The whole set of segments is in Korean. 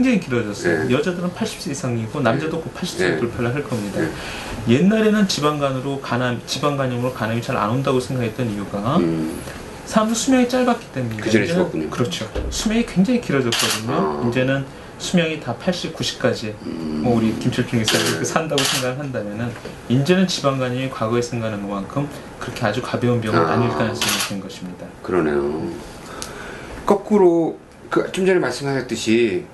굉장히 길어졌어요. 네. 여자들은 80세 이상이고 남자도 곧 80세 네. 돌파를 할 겁니다. 네. 옛날에는 지방간으로 간암, 지방간염으로 간암이 잘 안 온다고 생각했던 이유가 음. 사람들 수명이 짧았기 때문입니다. 그 전에 이제는 죽었군요. 그렇죠. 수명이 굉장히 길어졌거든요. 아. 이제는 수명이 다 80, 90까지 음. 뭐 우리 김철중 기사가 네. 산다고 생각을 한다면은 이제는 지방간염이 과거에 생각하는 것만큼 그렇게 아주 가벼운 병은 아. 아. 닐 가능성이 있는 것입니다. 그러네요. 거꾸로 그 좀 전에 말씀하셨듯이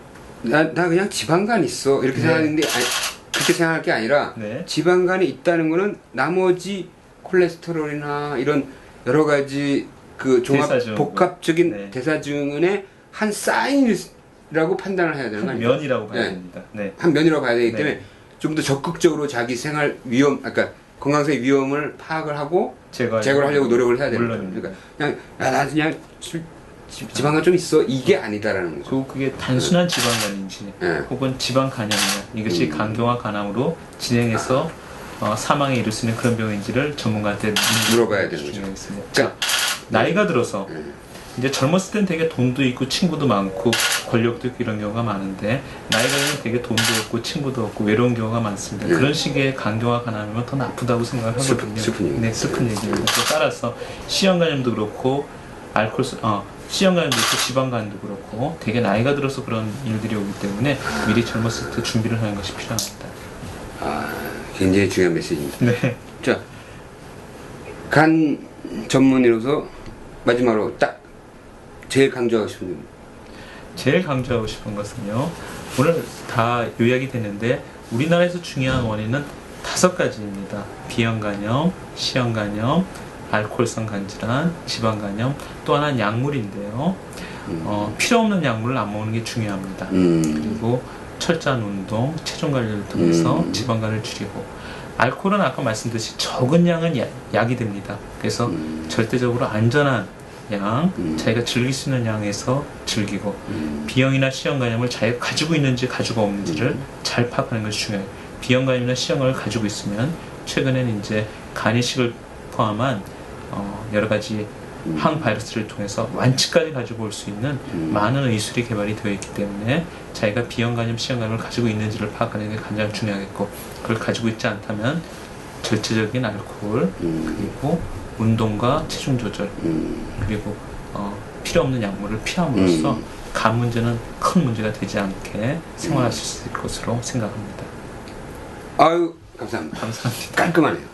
나, 나 그냥 지방간 있어 이렇게 네. 생각하는데 아니, 그렇게 생각할 게 아니라 네. 지방간이 있다는 거는 나머지 콜레스테롤이나 이런 여러 가지 그 종합 대사증. 복합적인 네. 대사증의 한 사인이라고 판단을 해야 되는 거한 아니에요? 면이라고 봐야 네. 됩니다. 네. 한 면이라고 봐야 되기 네. 때문에 좀 더 적극적으로 자기 생활 위험, 아까 건강상의 위험을 파악을 하고 제거를 하려고 노력을 해야 되는 거예요. 그러니까 그냥 야, 나 그냥 술, 지- 지방간 좀 있어 이게 아니다라는 거죠. 그리고 그게 단순한 지방간인지 네. 혹은 지방 간염이냐 이것이 음. 간경화 간암으로 진행해서 어, 사망에 이를 수 있는 그런 병인지를 전문가한테 물어봐야 되는 거죠. 자, 나이가 들어서 네. 이제 젊었을 땐 되게 돈도 있고 친구도 많고 권력도 있고 이런 경우가 많은데 나이가 들면 되게 돈도 없고 친구도 없고 외로운 경우가 많습니다. 네. 그런 시기에 간경화 간암이면 더 나쁘다고 생각을 슬픈- 하거든요. 슬픈 얘기입니다. 네, 슬픈 얘기입니다. 또 따라서 시형 간염도 그렇고 알코올 수- 어, 시형 간염도 있고 지방 간도 그렇고 되게 나이가 들어서 그런 일들이 오기 때문에 미리 젊었을 때 준비를 하는 것이 필요합니다. 아, 굉장히 중요한 메시지입니다. 네. 자, 간 전문의로서 마지막으로 딱 제일 강조하고 싶은 점. 제일 강조하고 싶은 것은요. 오늘 다 요약이 됐는데 우리나라에서 중요한 원인은 다섯 가지입니다. 비형 간염, 시형 간염, 알코올성 간질환, 지방 간염, 또 하나는 약물인데요. 음. 어, 필요 없는 약물을 안 먹는 게 중요합니다. 음, 그리고 철저한 운동, 체중 관리를 통해서 음. 지방간을 줄이고 알코올은 아까 말씀드렸듯이 적은 양은 야- 약이 됩니다. 그래서 음, 절대적으로 안전한 양, 음. 자기가 즐길 수 있는 양에서 즐기고 음, B형이나 C형 간염을 자기가 가지고 있는지 가지고 없는지를 음. 잘 파악하는 것이 중요해요. B형 간염이나 C형 간염을 가지고 있으면 최근에는 이제 간이식을 포함한 어, 여러 가지 음. 항바이러스를 통해서 완치까지 가지고 올 수 있는 음. 많은 의술이 개발이 되어 있기 때문에 자기가 B형 간염, C형 간염을 가지고 있는지를 파악하는 게 가장 중요하겠고 그걸 가지고 있지 않다면 절제적인 알코올 음, 그리고 운동과 체중 조절 음. 그리고 어, 필요 없는 약물을 피함으로써 음. 간 문제는 큰 문제가 되지 않게 생활하실 수 있을 것으로 생각합니다. 아유, 감사합니다. 감사합니다. 깔끔하네요.